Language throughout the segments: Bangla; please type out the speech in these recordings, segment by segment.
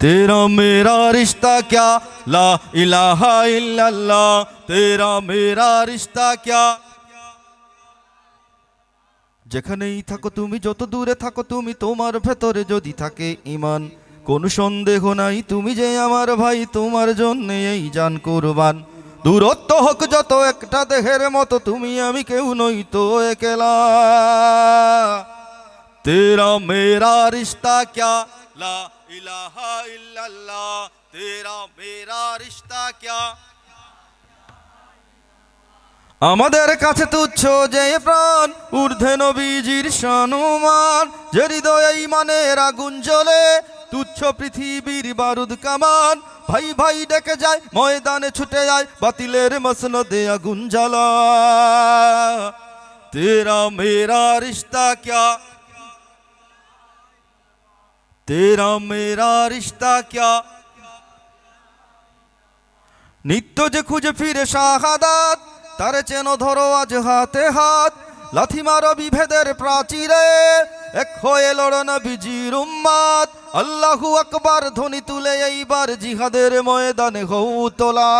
तेरा मेरा रिश्ता क्या ला इलाहा इल्लल्लाह तेरा मेरा रिश्ता क्या যেখানেই থাকো তুমি যত দূরে থাকো তুমি তোমার ভেতরে যদি থাকে ইমান কোন সন্দেহ নাই তুমি যে আমার ভাই তোমার জন্য এই জান কুরবান দূরত্ব হোক যত একটা দেহের মতো তুমি আমি কেউ নই তো একলা तेरा मेरा रिश्ता क्या ला इलाहा इल्लल्लाह तेरा मेरा रिश्ता क्या আমাদের কাছে তুচ্ছ যে প্রাণ ঊর্ধ্বে নবীজির সম্মান যে হৃদয়ে ইমানের আগুন জ্বলে তুচ্ছ পৃথিবীর বারুদ কামান ভাই ভাই ডেকে যায় ময়দানে ছুটে যায় বাতিলের মসনদে আগুন জ্বালা তেরা মেরা রিশ্তা ক্যা तेरा मेरा रिश्ता क्या নিত্য যে খুঁজে ফিরে শাহাদাত তারে চেন ধরো আজ হাতে হাত লাথি মারো বিভেদের প্রাচীরে এক হয়ে লড়ন বিজির উম্মাদ আল্লাহু আকবার ধ্বনি তুলে এইবার জিহাদের ময়দানে হৌ তোলা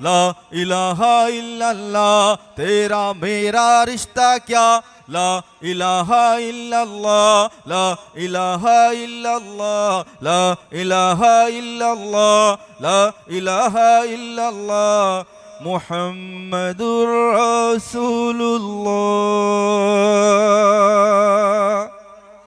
لا الہ الا اللہ تیرا میرا رشتہ کیا لا الہ الا اللہ لا الہ الا اللہ لا الہ الا اللہ لا الہ الا اللہ محمد رسول اللہ